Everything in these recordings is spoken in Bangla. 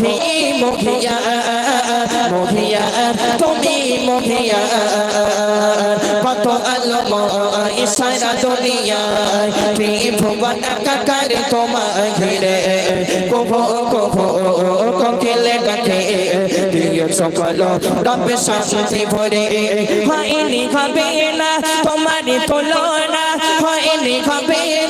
মহিয়া মহিয়া, তুমি মহিয়া। কত আলো ইসারা দুনিয়ায়, ত্রিভুবন কাকার তোমার ঘিরে। কভো কভো কোকিলে ডাকে, প্রিয় সকল রবে শান্তি ভরে। হয়নি হবে না তোমার তুলনা, হয়নি হবে না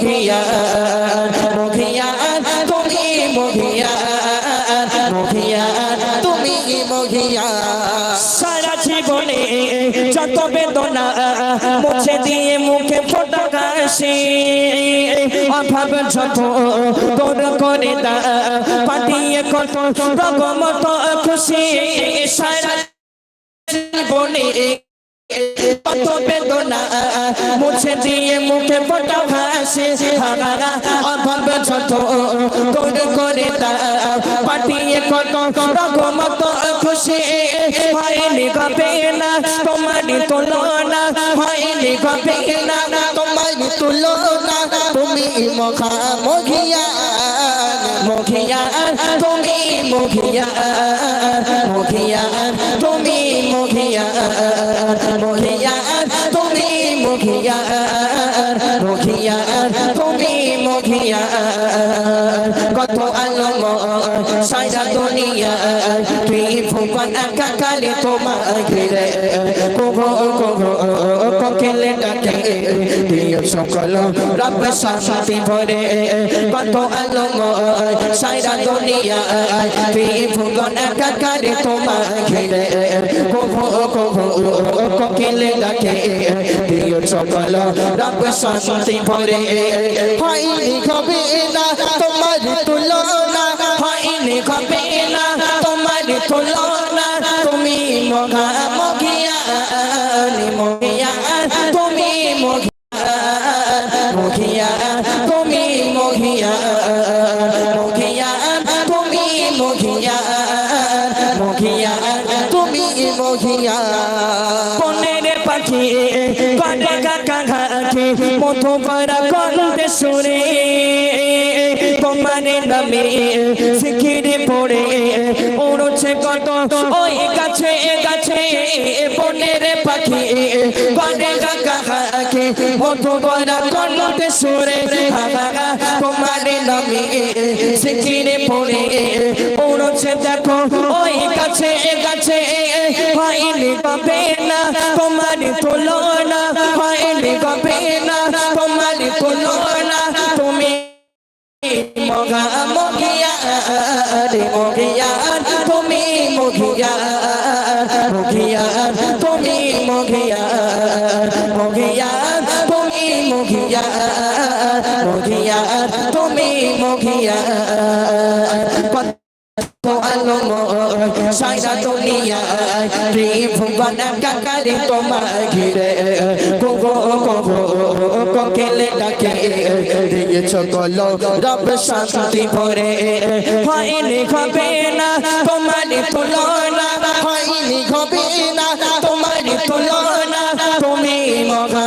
মহিয়া মহিয়া তুমি মহিয়া মহিয়া তুমি মহিয়া সারা জীবনে যত বেদনা মুছে দিয়ে মুখে ফোটা কাশি, অভাব যত তোর করে দা পাঠিয়ে কত রকমত খুশি। সারা জীবনে কত বেদনা মুছে দিয়ে মুখে ফোটা ভাসে। হারা অভাব তোর করে তা পাঠিয়ে কত রকমত খুশি। হয়নি গবে না তোমার তুলনা। হয়নি গবে না তোমার তুলনা। তুমি মখা মঘিয়া মঘিয়া তুমি মঘিয়া মঘিয়া তুমি মঘিয়া মঘিয়া তুমি মঘিয়া মঘিয়া তুমি মঘিয়া কত আলম কাকালে তোমার ঘিরে। কোভো কোভো কোকিলে ডাকে। প্রিয় সকল, রব শান্তি ভরে। কত আলম সারা দুনিয়া। তুই ভুবন কাকালে তোমার ঘিরে। কোভো কোভো কোকিলে ডাকে। প্রিয় সকল, রব শান্তি ভরে। হয়নি কবে না তোমার তুলনা। হয়নি কবে না তোমার তুলনা। সুরে তোমার নামে শিখিরে পড়ে উড়ছে কত ওই গাছে বনের পাখি কাটে কাকা ঘাটে মতো পারা কলতে সুরে তোমার নামে শিখিরে পড়ে উড়ছে দেখো, ওই গাছে গাছে, হয়নি কবে না, তোমার তুলনা, হয়নি কবে না, তোমার তুলনা। তুমি মগা মগিয়া রে মগিয়া। সারা দুনিয়া রে ভুবন কাকারে তোমার ঘিরে। কোগো কোগো, কোকেলে ডাকে, দিয়েছ কল রব শান্তি ভরে। হয়নি হবে না, তোমার তুলনা, হয়নি হবে না, তোমার তুলনা, তুমি মগা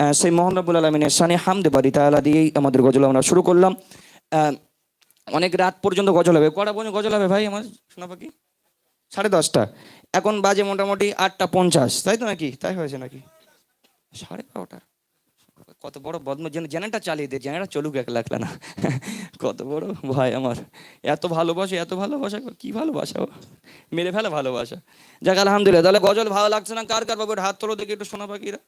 সেই মোহন রাবুল আলমিনের সানে হামদে বাড়ি তাহলা দিয়েই আমাদের গজল আমরা শুরু করলাম। অনেক রাত পর্যন্ত গজল হবে। কটা পর্যন্ত গজল হবে ভাই আমার? শোনা পাখি সাড়ে দশটা। এখন বাজে মোটামুটি আটটা পঞ্চাশ। তাই তো নাকি? তাই হয়েছে নাকি? সাড়ে বারোটা? কত বড় বদম জেনারেটর চালিয়ে দে জেনারেটর চলুক এক লাগলা না কত বড় ভাই আমার। এত ভালোবাসা এত ভালোবাসা কি ভালোবাসা মেরে ফেলা ভালোবাসা। যাক, আলহামদুলিল্লাহ। তাহলে গজল ভালো লাগছে না? কার কার বাবুর হাত তোলো দেখি একটু শোনা পাখিরা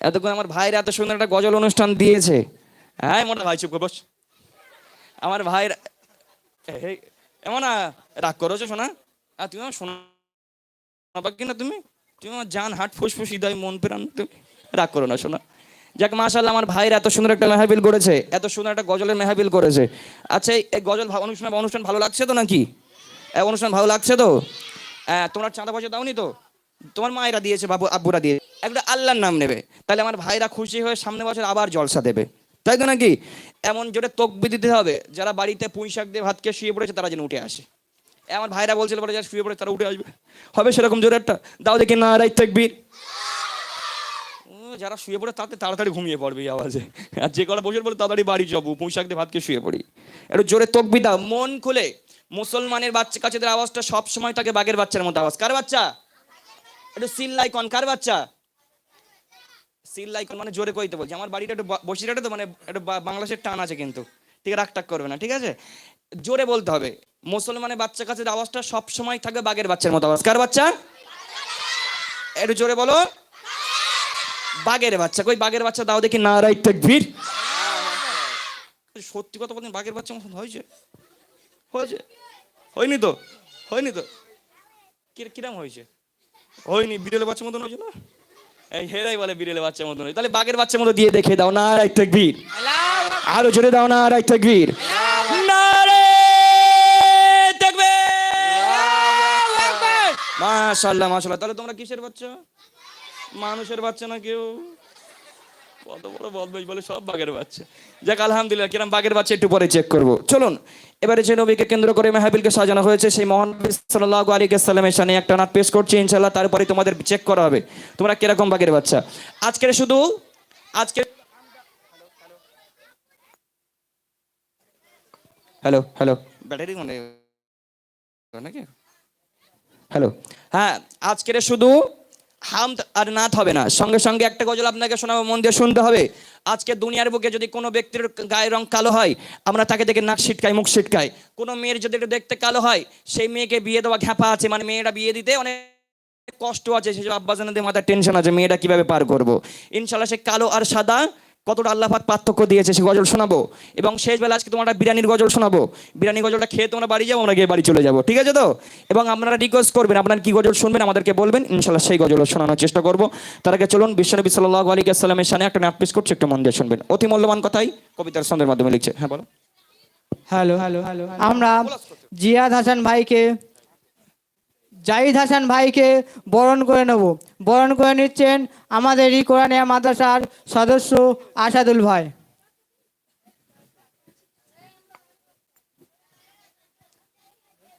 এতক্ষণ আমার ভাইরা এত সুন্দর একটা গজল অনুষ্ঠান দিয়েছে। হ্যাঁ মোটা ভাই, চুপ বস। আমার ভাইয়ের এমন রাগ করেছ শোনা আর তুমি শোনা পাকি না তুমি? তুমি আমার জান হাট ফুসফুস হৃদয়, মন প্রাণ তুমি। রাগ করো না শোনা যাক মাশাল্লাহ আমার ভাইরা এত সুন্দর একটা মেহাবিল করেছে। এত সুন্দর একটা গজলের মেহাবিল করেছে। আচ্ছা এই- গজল অনুষ্ঠান অনুষ্ঠান ভালো লাগছে তো নাকি? অনুষ্ঠান ভালো লাগছে তো? তোমরা চাঁদা পয়সা দাওনি তো? তোমার মায়েরা দিয়েছে, বাবু, আব্বুরা দিয়ে। একটা আল্লাহর নাম নেবে। তাহলে আমার ভাইরা খুশি হয়ে সামনে বছর আবার জলসা দেবে। তাই তো নাকি? এমন জোরে তকবি দিতে হবে, যারা বাড়িতে পুঁই শাক দিয়ে ভাতকে শুয়ে পড়েছে, তারা যেন উঠে আসে। আমার ভাইরা বলছিল পরে যারা শুয়ে পড়ে তারা উঠে আসবে। হবে সেরকম জোরে একটা? দাও দেখি না রাই তকবির। যারা শুয়ে পড়ে, তাতে তাড়াতাড়ি ঘুমিয়ে পড়বে এই আওয়াজে। আর যে কটা বসে পড়ে, তাড়াতাড়ি বাড়ি যাব, পুঁই শাক দিয়ে ভাতকে শুয়ে পড়ি। একটু জোরে তকবি দাও, মন খুলে। মুসলমানের বাচ্চা কাছেদের আওয়াজটা সব সময় থাকে বাঘের বাচ্চার মতো আওয়াজ। কার বাচ্চা? একটু সিল্লাই কন কার বাচ্চা? সিল্লাই কন মানে জোরে কইতে বলছি। আমার বাড়িটা একটু ব- বসিরহাটে তো মানে একটু বাংলাদেশের টান আছে কিন্তু। ঠিক রাগ টাক করবে না, ঠিক আছে? জোরে বলতে হবে। মুসলমানের বাচ্চা কাছের আওয়াজটা সব সময় থাকবে বাঘের বাচ্চার মতো আওয়াজ। কার বাচ্চা? একটু জোরে বলো। বাঘের বাচ্চা। কই বাঘের বাচ্চা দাও দেখি না রাইট ভিড়। সত্যি কথা বলতেন বাঘের বাচ্চা মতন হয়েছে। হয়েছে। হয়নি তো? হয়নি তো? কিরম হয়েছে? হয়নি বিড়ালের বাচ্চার মতন হয়েছে না? এই হেরাই বলে বিড়ালের বাচ্চার মতন। তাহলে বাঘের বাচ্চার মতো দিয়ে দেখে দাও। না, রাইট ভিড় আরও জোরে দাও না, রাইট ভিড় না রে মাশাল্লাহ মাশাল্লাহ। তাহলে তোমরা কিসের বাচ্চা? মানুষের বাচ্চা না কেউ? কত বড় বদমাইশ বলে সব বাঘের বাচ্চা। যাক, আলহামদুলিল্লাহ, কিরম বাঘের বাচ্চা, একটু পরে চেক করব। চলুন, এবারে যে নবীকে কেন্দ্র করে মেহাবিলকে সাজানো হয়েছে, সেই মহান নবী সাল্লাল্লাহু আলাইহি সাল্লামের সামনে একটা নাট পেশ করছি, ইনশাআল্লাহ, তারপরে তোমাদের চেক করা হবে। তোমরা কীরকম বাঘের বাচ্চা? আজকের শুধু, আজকে হ্যালো হ্যালো। ব্যাটারি মানে নাকি? হ্যালো। হ্যাঁ আজকের শুধু হামদ আর নাথ হবে না। সঙ্গে সঙ্গে একটা গজল আপনাকে শোনাবো, মন দিয়ে শুনতে হবে। আজকে দুনিয়ার বুকে যদি কোনো ব্যক্তির গায়ের রং কালো হয়, আমরা তাকে দেখে নাক ছিটকাই, মুখ ছিটকাই। কোনো মেয়ের যদি একটু দেখতে কালো হয়, সেই মেয়েকে বিয়ে দেওয়া ঘ্যাপা আছে মানে মেয়েটা বিয়ে দিতে অনেক কষ্ট আছে। সেসব আব্বাজানাদের মাথায় টেনশন আছে, মেয়েটা কীভাবে পার করব? ইনশাল্লাহ সে কালো আর সাদা কতটা আল্লাহ পাক পার্থক্য দিয়েছে সে গজল শোনাবো? এবং শেষ বেলা আজকে তোমার একটা বিরিয়ানির গজল শোনাবো। বিরিয়ানি গজলটা খেয়ে তোমরা বাড়ি যাব আমরা গিয়ে বাড়ি চলে যাব। ঠিক আছে তো? এবং আপনারা রিকোয়েস্ট করবেন আপনারা কি গজল শুনবেন আমাদেরকে বলবেন ইনশাল্লাহ সেই গজল শোনানোর চেষ্টা করব। তার আগে চলুন বিশ্বনবী সাল্লাহ আলী আসসালামের সামনে একটা নাট পেশ করছে একটু মন দিয়ে শুনবেন। অতি মূল্যবান কথাই কবিতার ছন্দের মাধ্যমে লিখছে। হ্যাঁ বলো। Hello hello hello. আমরা জিয়াদ হাসান ভাইকে জাহিদ হাসান ভাইকে বরণ করে নেব। বরণ করে নিচ্ছেন আমাদের ই কোরআনিয়া মাদ্রাসার সদস্য আসাদুল ভাই।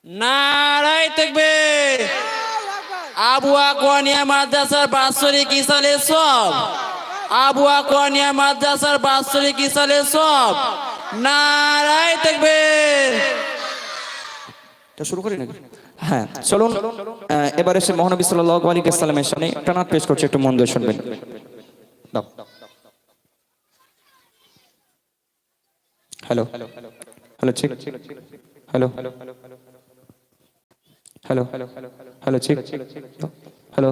নারাই থাকবে আবু আকওয়ানিয়া মাদ্রাসার বাৎসরিক ইসালে সব আবু আকওয়ানিয়া মাদ্রাসার বাৎসরিক ইসালে সব নারাই থাকবে শুরু করি নাকি? হ্যাঁ চলুন এবারে সে মহানবী সাল্লাহ আলী আসসালামের সামনে একটা পেশ করছে, একটু মন দিয়ে শুনবেন। হ্যালো। হ্যালো, ঠিক। হ্যালো। হ্যালো। হ্যালো, ঠিক। হ্যালো।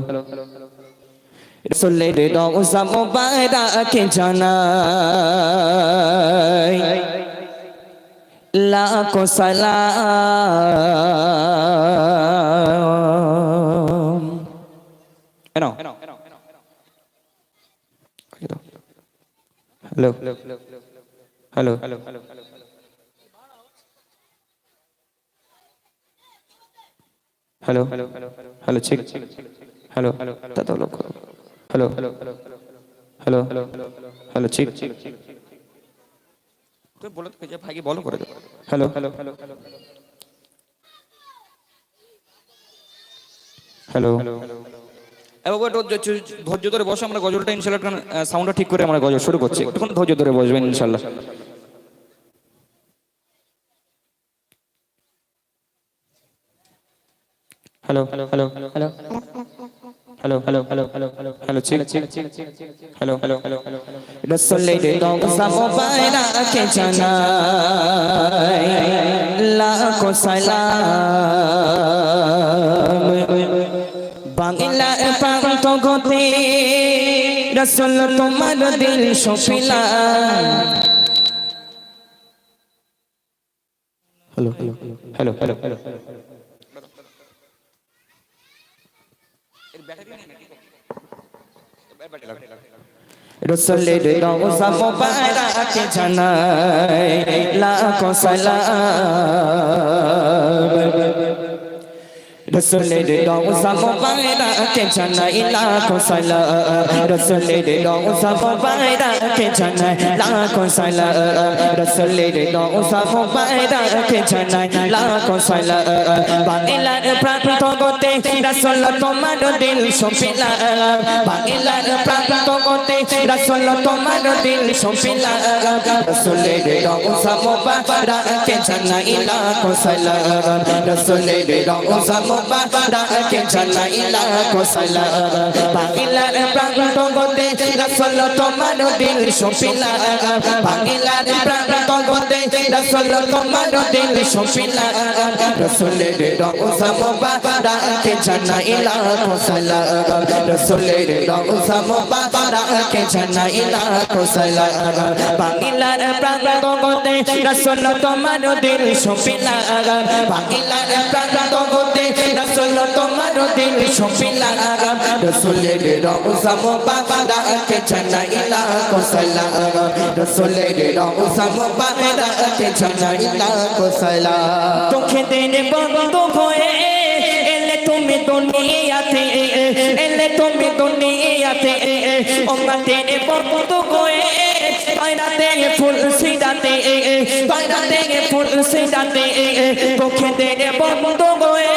রসুলের রওজা মুবারক জানাই, লাখো সালাম hello hello hello hello hello ঠিক হ্যালো দাদা লোক হ্যালো হ্যালো হ্যালো হ্যালো ঠিক তুমি বলো তো যে ভাইকে বলো করে দেবো হ্যালো হ্যালো হ্যালো হ্যালো এবার একটু ধৈর্য- ধৈর্য ধরে বসো আমরা গজলটা ইনশাল্লাহ সাউন্ডটা ঠিক করে আমরা গজল শুরু করছি একটুক্ষণ ধৈর্য ধরে বসবেন ইনশাল্লাহ hello hello hello hello hello hello hello hello hello hello ঠিক ঠিক হ্যালো হ্যালো হ্যালো হ্যালো রসুলের রওজা মুবারক জানাই লাখো সালাম বাংলা প্রান্ত গতে রসুল তোমার দিল সপিলাম হ্যালো হ্যালো হ্যালো হ্যালো। রসলের রওজা মোবারক জানাই লাখো সালাম। রসলের রওজা মোবারক জানাই লাখো সালাম রসলের রওজা মোবারক জানাই লাখো সালাম রসলের রওজা মোবারক জানাই লাখো সালাম বাংলার প্রান্ত গতে রসল তোমার দিল সপিলা বাংলার প্রান্ত গতে রসল তোমার দিল সপিলা রসলের রওজা মোবারক জানাই লাখো সালাম রসলের রওজা মোবারক জানাই লাখো সালাম বাংলার প্রান্ত গতে রসল তোমার দিল সপিলা বাংলার প্রান্ত গতে রসল তোমার দিল সপিলা রসলের রওজা মোবারক জানাই লাখো সালাম রসলের রওজা মোবারক জানাই লাখো সালাম বাংলার প্রান্ত গতে রসল তোমার দিল সপিলা বাংলার প্রান্ত গতে রসল তোমার দিল সপিলা রসলের রওজা মোবারক জানাই লাখো সালাম রসলের রওজা মোবারক জানাই লাখো সালাম তোকে দেনে বন্ধ হয়ে, এলে তুমি দুনিয়াতে, এলে তুমি দুনিয়াতে ওমাতে বন্ধ হয়ে। পায়রাতে ফুল সিদাতে পায়রাতে ফুল সিদাতে তোকে দেনে বন্ধ হয়ে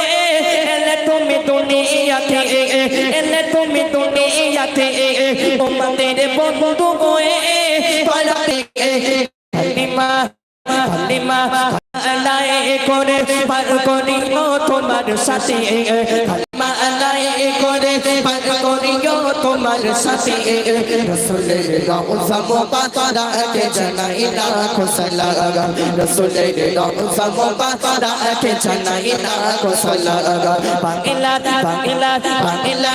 এলে তুমি দুনিয়াতে এলে তুমি দুনিয়াতে ওমাতে বন্ধ হয়ে পায়রাতে হালিমা হালিমা আলাই করে পার করিও তোমার সাথে করে পার করিও তোমার সাথে। রসুলের রওজা মোবারক জানাই লাখো সালাম রসুলের রওজা মোবারক জানাই লাখো সালাম বাংলা বাংলা বাংলা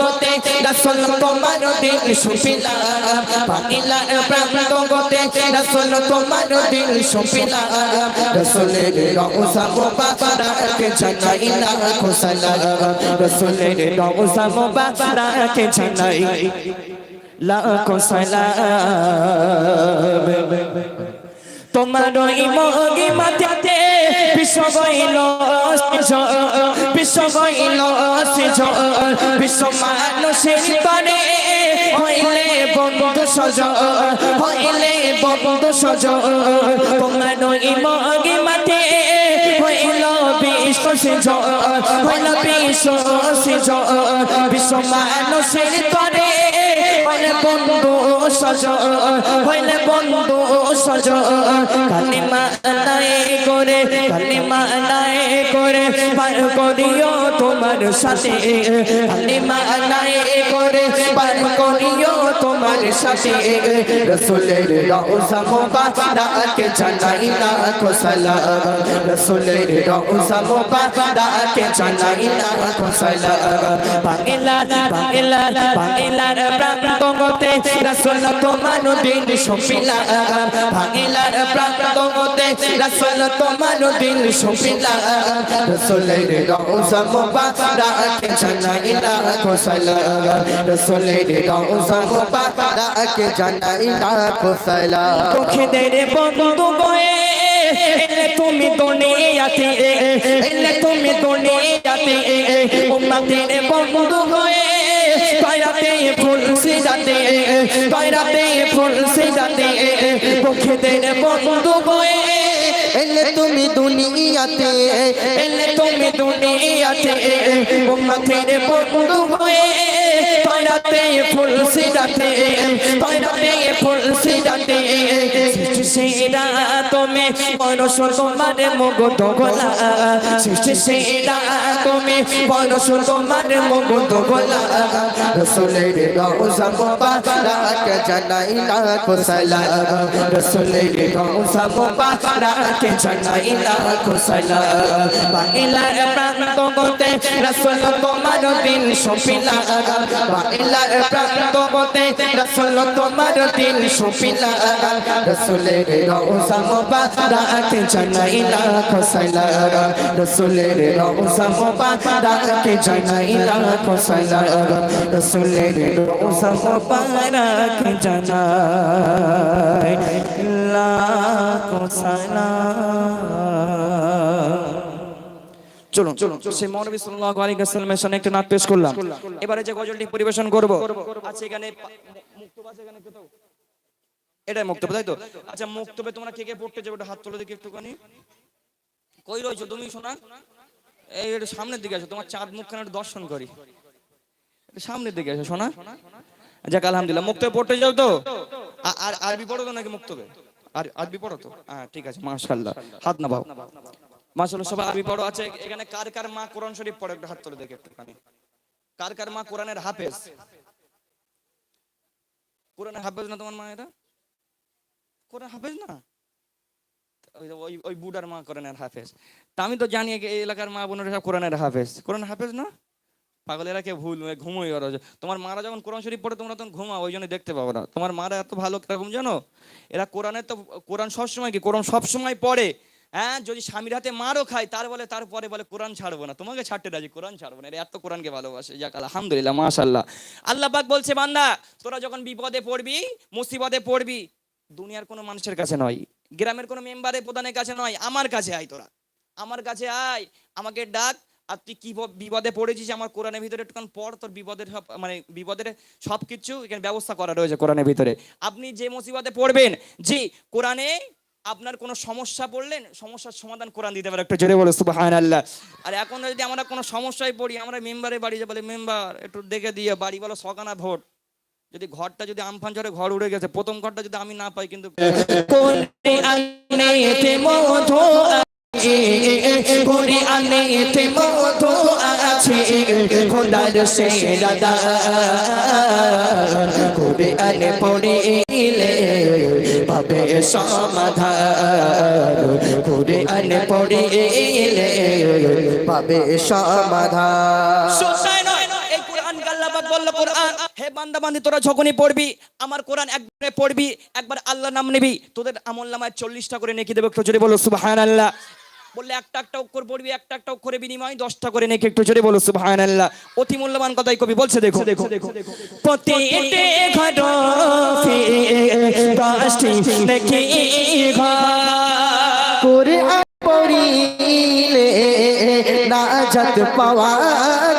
গতে রসুল তোমার দিল সুপিলা বাংলা প্রান্ত গতে রসুল তোমার দিল সুপিলা রসুলের রওজা মোবারক জানাই লাখো সালাম রসুলের রওজা মোবারক জানাই লাখো সালাম তোমার ওই মগি মাথাতে বিশ্ব গইল বিশ্ব মানুষের করে হইলে বন্ধু সজ হইলে বন্ধু সজ তোমার ওই মগি মাঠে হইল বিশ্ব সেজ হইল বিশ্ব সেজ বিশ্ব মানুষের করে হইলে বন্ধু সজ, হইলে বন্ধু সজ। কালিমা নাই করে কালিমা নাই করে, পার করিও তোমার সাথে। কালিমা নাই করে, পার করিও তোমার সাথে। রসুলের রওজা মোবারক জানাই লাখো সালাম। রসুলের রওজা মোবারক জানাই লাখো সালাম। বাংলা বাংলা গতে রসুল তোমার দিন সপিলা বাংলার প্রান্ত গতে রসুল তোমার দিন সপিলা। রসুলের রওজা মোবারক জানাই লাখো সালাম রসুলের রওজা মোবারক জানাই লাখো সালাম চোখে দেরে বন্ধু গয়ে এলে তুমি দুনিয়াতে, এলে তুমি দুনিয়াতে, উম্মতের বন্ধু গয়ে পায়রাতে ফুল সিজাতে পায়রাতে ফুল সিজাতে চোখে বন্ধু গয়ে এলে তুমি দুনিয়াতে, এলে তুমি দুনিয়াতে, উম্মতের বন্ধু গয়ে পায়রাতে ফুল সিজাতে পায়রাতে ফুল সিজাতে সেরা তুমি পরশ তোমার মুকুট গোলা। সৃষ্টি সেরা তুমি পরশ তোমার মুকুট গোলা। রসুলের রওজা মুবারক জানাই লাখো সালাম রসুলের রওজা মুবারক জানাই লাখো সালাম বাংলার প্রান্ত হতে রসুল তোমার দিন সপিলা। বাংলার প্রান্ত হতে রসুল তোমার দিন সপিলা রসুলের রওজা মুবারক জানাই লাখো সালাম রসুলের রওজা মুবারক জানাই লাখো সালাম রসুলের রওজা মুবারক জানাই লাখো সালাম চলুন চলুন সেই মহানবী সাল্লাল্লাহু আলাইহি ওয়াসাল্লামের সামনে একটা নাচ পেশ করলাম। এবারে যে গজলটি পরিবেশন করব। আচ্ছা এখানে মুক্তবা আছে এখানে কোথাও এটাই মুক্তবে তাই তো? আচ্ছা মুক্তবে তোমরা কে কে পড়তে যাবে? হাত তুলে দেখি একটুখানি। কই রইছো তুমি শোনা এই একটু সামনের দিকে আসো তোমার চাঁদ মুখখানে দর্শন করি। সামনের দিকে আসো শোনা যাক আলহামদুলিল্লাহ মুক্তবে পড়তে যাও তো? আর আরবি পড়ো তো নাকি মুক্তবে? আর আরবি পড়ো তো? হ্যাঁ ঠিক আছে মাশাআল্লাহ। হাত না পাও মাশাআল্লাহ, সবাই আরবি পড়ো আছে। এখানে কার কার মা কোরআন শরীফ পড়ে একটু হাত তুলে দেখে একটুখানি। কার কার মা কোরআনের হাফেজ? কোরআনের হাফেজ না তোমার মা এটা? কোরআন হাফেজ না? ওই ওই বুড়ার মা কোরআনের হাফেজ। তা আমি তো জানি এই এলাকার মা বোনেরা সব কোরআনের হাফেজ। কোরআন হাফেজ না? পাগল এরা কে ভুল ঘুমোই ওরা তোমার মারা যখন কোরআন শরীফ পড়ে, তোমরা তখন ঘুমাও, ওই জন্য দেখতে পাবো না। তোমার মারা এত ভালো কীরকম জানো? এরা কোরআনের তো, কোরআন সবসময় কি? কোরআন সবসময় পড়ে। হ্যাঁ যদি স্বামীর হাতে মারও খায়, তার বলে তারপরে বলে, কোরআন ছাড়বো না। তোমাকে ছাড়তে রাজি, কোরআন ছাড়বো না। এত কোরআনকে ভালোবাসে। যাক, আলহামদুলিল্লাহ মাশাল্লাহ আল্লাহ পাক বলছে, বান্দা, তোরা যখন বিপদে পড়বি, মুসিবতে পড়বি, দুনিয়ার কোনো মানুষের কাছে নয়, গ্রামের কোনো মেম্বারের প্রধানের কাছে নয়, আমার কাছে আয় তোরা। আমার কাছে আয়, আমাকে ডাক, আর তুই কি বিপদে পড়েছিস, আমার কোরআনের ভিতরে একটুখান পর তোর বিপদের সব মানে বিপদের সব কিছু এখানে ব্যবস্থা করা রয়েছে কোরআনের ভিতরে। আপনি যে মুসিবতে পড়বেন, জি, কোরআনে আপনার কোনো সমস্যা পড়লেন সমস্যার সমাধান কোরআন দিতে পারে। একটু জোরে বলে, সুবহানাল্লাহ। আর এখন যদি আমরা কোনো সমস্যায় পড়ি, আমরা মেম্বারে বাড়ি যে বলে, মেম্বার, একটু দেখে দিয়ে বাড়ি বলো সকানা ভোট। যদি ঘরটা যদি আমফান ঝড়ে ঘর উড়ে গেছে, প্রথম ঘরটা যদি আমি না পাই, কিন্তু আছে আছে। খোদার কোরআনে পড়িলে পাবে সমাধান। পড়িলে পাবে সমাধান। হে তোরা যখনই পড়বি, আমার কোরআন একবারে পড়বি, একবার আল্লাহ নাম নিবি, তোদের আমল নামায় চল্লিশটা করে নেকি দেবে। বলো সুবহান আল্লাহ বললে একটা একটা অক্ষর পড়বি একটা একটা অক্ষরে বিনিময় দশটা করে নেকি একটু জোরে বলো সুবহান আল্লাহ অতি মূল্যবান কথাই কবি বলছে দেখো। দেখো দেখো ঘর দশটি ঘর পড়িলে নাজাত পাওয়া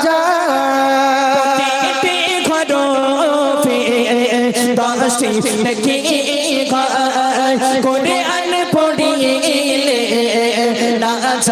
যায়। ঘর দশটি দেখি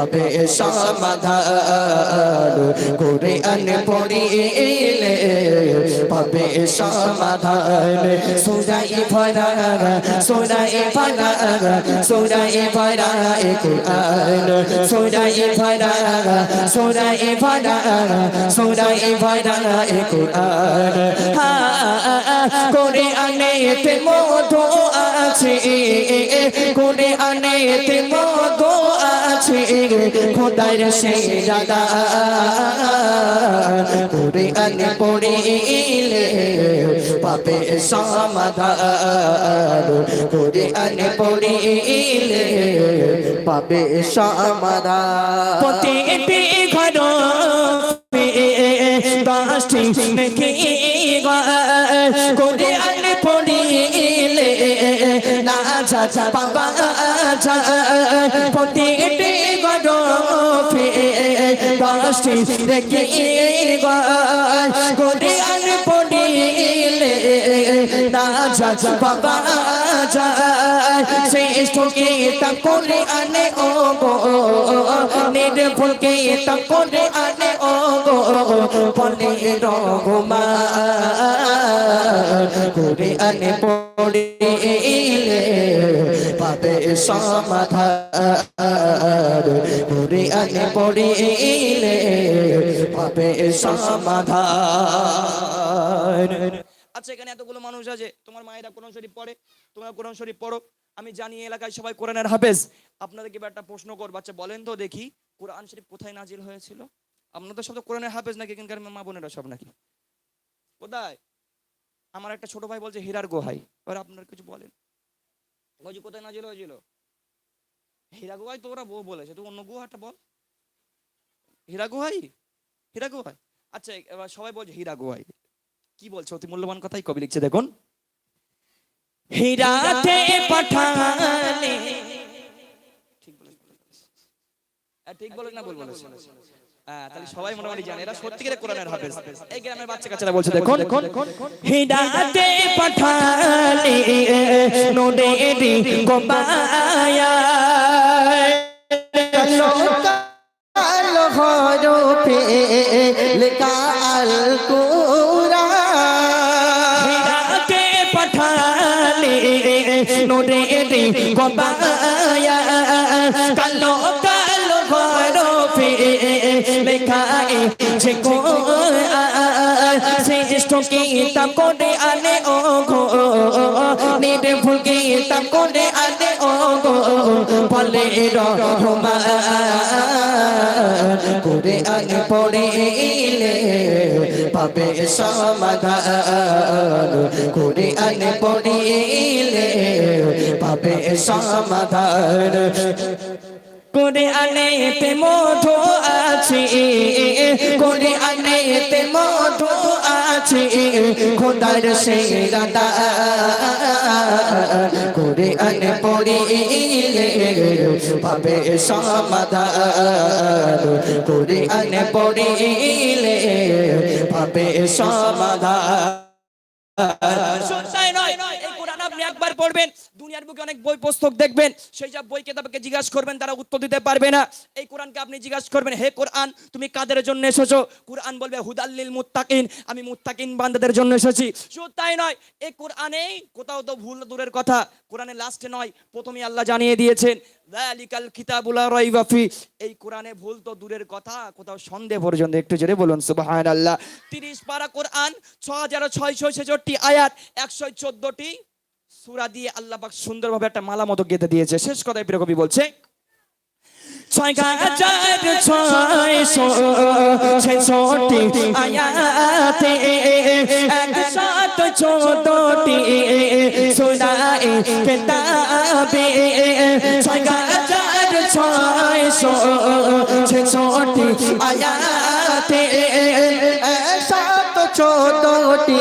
পাবে সমাধান। করে আনে পড়িলে পাবে সমাধান। সুরাই ভরা সুরাই ভরা সুরাই ভরা কুরআন। সুরাই ভরা সুরাই ভরা সুরাই ভরা কুরআন। করে আনেতে মধু আছে করে আনেতে মধু আছে। খোদার সে দাদা করে আনে পড়িলে পাবে সমাধান। করে আনে পড়িলে পাবে সমাধান। প্রতিটি ঘর দশটি করে আনে পড়িলে যা প্রতিটি ঘর দশটি দেখে করে আনে পড়িলে না যা বাবা যায় শ্রেষ্ঠকে তা করে আনে ও গো নির্ভুলকে তা করে আনে ও গো বলে রঘুমান করে আনে পড়িলে পাবে সমাধান করে আনে পড়িলে পাবে সমাধান আচ্ছা এখানে এতগুলো মানুষ আছে। তোমার মায়েরা কোরআন শরীফ পড়ে, তোমরা কোরআন শরীফ পড়ো। আমি জানি এলাকায় সবাই কোরআনের হাফেজ। আপনাদেরকে এবার একটা প্রশ্ন করব। আচ্ছা বলেন তো দেখি, কোরআন শরীফ কোথায় নাজিল হয়েছিল? আপনাদের সব তো কোরআনের হাফেজ নাকি? এখানকার মা বোনেরা সব নাকি? কোথায়? আমার একটা ছোট ভাই বলছে, হীরার গোহাই। এবার আপনার কিছু বলেন। বলছি, কোথায় নাজিল হয়েছিল? হীরা গুহাই তো ওরা বউ বলেছে। তুই অন্য গুহাটা বল। হীরা গুহাই? হীরা গুহাই? আচ্ছা এবার সবাই বলছে, হীরা গুহাই। কি বলছে? অতি মূল্যবান কথাই কবি লিখছে, দেখুন। হীরাতে পাঠালে। ঠিক বলেছ না হ্যাঁ তাহলে সবাই মোটামুটি জানে এরা সত্যিকারের কোরআনের হাফেজ। এই গ্রামের বাচ্চা কাচ্চারা বলছে দেখুন। হীরাতে পাঠালে নোডেরি গোবায়া লেখা আল কুরআন নোডেরি গোবায়া কালো কালো হরফে লেখা যে কোরআন শ্রেষ্ঠ কিতাব করে আনে, ও গো, নির্ভুল কিতাব করে আনে বলে রহমান করে আনে পড়িলে পাবে সমাধান করে আনে পড়িলে পাবে সমাধান। করে আনেতে মধু আছে করে আনেতে মধু আছে, খোদার সে দাদা করে আনে পড়িলে পাবে সমাধান। করে আনে পড়িলে পাবে সমাধান। সত্যায় নয়, এই কোরআন আপনি একবার পড়বেন দুনিয়ার বুকে অনেক বই পুস্তক দেখবেন, সেই সব বই কেতাবকে জিজ্ঞাসা করবেন, তারা উত্তর দিতে পারবে না। এই কোরআনকে আপনি জিজ্ঞাসা করবেন, হে কোরআন, তুমি কাদের জন্য এসেছ? কোরআন বলবে হুদাল্লিল মুত্তাকিন, আমি মুত্তাকিন বান্দাদের জন্য এসেছি। শুধু তাই নয়, এই কোরআনে কোথাও তো ভুল দূরের কথা, কোরআনে লাস্টে নয় প্রথমে আল্লাহ জানিয়ে দিয়েছেন, যালিকাল কিতাবুলা রাইবা ফি। এই কোরআনে ভুল তো দূরের কথা, কোথাও সন্দেহ পর্যন্ত একটু জোরে বলুন, সুবহানাল্লাহ। 30 পারা কোরআন 6666 আয়াত 114টি সূরা দিয়ে আল্লাহ পাক সুন্দরভাবে একটা মালা মতো গেঁথে দিয়েছে। শেষ কথায় কবি বলছে ছয় হাজার ছয়শো ছেষট্টি আয়াতে একশত চোদ্দটি সোনায় কেতাবে। ছয় হাজার ছয়শো ছেষট্টি আয়াতে চোদ্দটি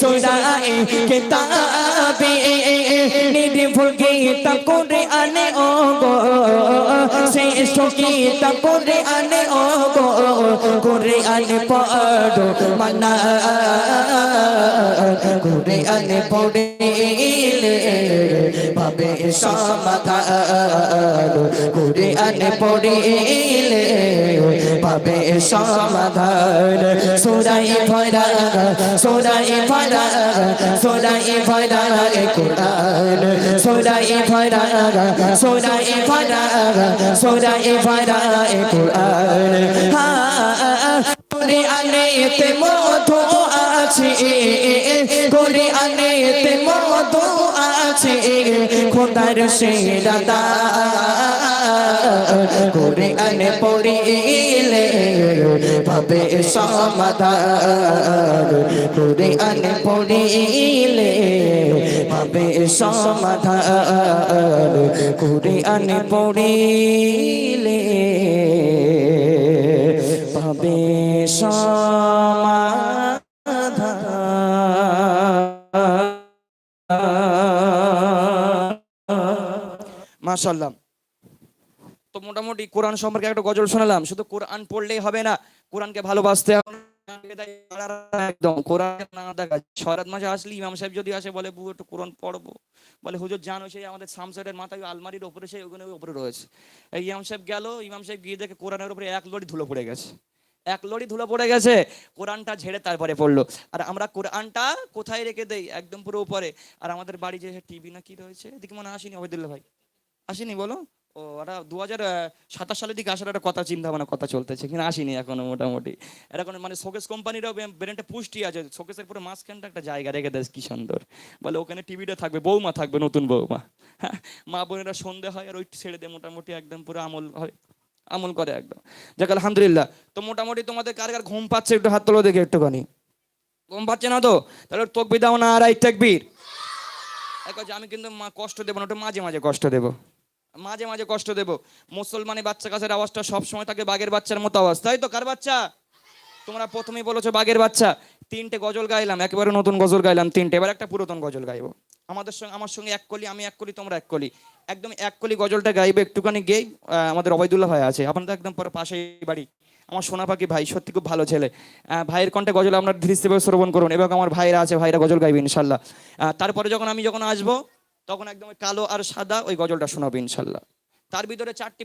সোনায় কেতাবে। নির্ভুল গীতা করে আনে ও গো শ্রেষ্ঠ গীতা করে আনে ও গো করে আনে পড়ো মানা। করে আনে পড়িলে। পাবে সমাধান। করে আনে পড়িলে। পাবে সমাধান। সোরাই ভরা সোরাই ভরা সোরাই ভরা। সোরাই ভরা সোরাই ভরা সোরাই ভরা কোরআন। করে আনেতে মধু আছে করে আনেতে মধু আছে, খোদার সে দাদা করে আনে পড়িলে পাবে সমাধান। করে আনে পড়িলে পাবে সমাধান। করে আনে পড়িলে পাবে সমাধান। মাশাআল্লাহ। তো মোটামুটি কোরআন সম্পর্কে একটা গজল শোনালাম। শুধু কোরআন পড়লেই হবে না, কোরআনকে ভালোবাসতে আসলে ইমাম যদি আসে, বলে বউ একটু পড়ব। বলে, হুজুর আমাদের মাথায় আলমারির ওপরে, সেই ওখানে ওপরে রয়েছে। ইমাম সাহেব গেল, ইমাম সাহেব গিয়ে দেখে কোরআনের উপরে এক লড়ি ধুলো পড়ে গেছে। এক লড়ি ধুলো পড়ে গেছে, কোরআনটা ঝেড়ে তারপরে পড়ল। আর আমরা কোরআনটা কোথায় রেখে দেই? একদম পুরো উপরে। আর আমাদের বাড়ি যে টিভি না কি রয়েছে? এদিকে মনে আসেনি অবৈদুল্লাহ ভাই। আসেনি বলো? ও, ওরা দু হাজার সাতাশ সালের দিকে আসার একটা কথা চিন্তা ভাবনা কথা চলতেছে। কিন্তু আসেনি এখনও মোটামুটি। এরকম মানে শোকেস কোম্পানিরও ব্রেনটা পুষ্টি আছে। শোকেসের পুরো মাঝখানটা একটা জায়গা রেখে দেয় কি সুন্দর। বলে ওখানে টিভিটা থাকবে, বৌমা থাকবে, নতুন বৌমা। হ্যাঁ মা বোনেরা সন্ধে হয় আর ওই ছেড়ে দেয় মোটামুটি, একদম পুরো আমল হয়। আমল করে একদম। যাক, আলহামদুলিল্লাহ। তো মোটামুটি তোমাদের কার কার ঘুম পাচ্ছে একটু হাত তোলো দেখে একটুখানি। ঘুম পাচ্ছে না তো? তাহলে তকবি দাও না, আর তাকবীর। এক যে আমি কিন্তু মা কষ্ট দেবো না, ওটা মাঝে মাঝে কষ্ট দেবো। মাঝে মাঝে কষ্ট দেবো। মুসলমানি বাচ্চা কাছের আওয়াজটা সবসময় থাকে বাঘের বাচ্চার মতো আওয়াজ। তাই তো, কার বাচ্চা? তোমরা প্রথমেই বলেছ বাঘের বাচ্চা। তিনটে গজল গাইলাম, একেবারে নতুন গজল গাইলাম তিনটে, এবার একটা পুরাতন গজল গাইবো। আমাদের সঙ্গে, আমার সঙ্গে এক কলি, আমি এক কলি, তোমরা এক কলি। একদম এক কলি গজলটা গাইবে একটুখানি গেই আমাদের অবৈদুল্লাহ ভাই আছে। আপনাদের একদম পরে পাশেই বাড়ি। আমার সোনা পাখি ভাই, সত্যি খুব ভালো ছেলে। ভাইয়ের কণ্ঠে গজল আপনার ধীরে শ্রবণ করুন, এবং আমার ভাইরা আছে, ভাইরা গজল গাইবে ইনশাল্লাহ। তারপরে যখন আমি যখন আসব, তখন একদম কালো আর সাদা ওই গজলটা শোনাবো ইনশাল্লাহ। তার ভিতরে চারটি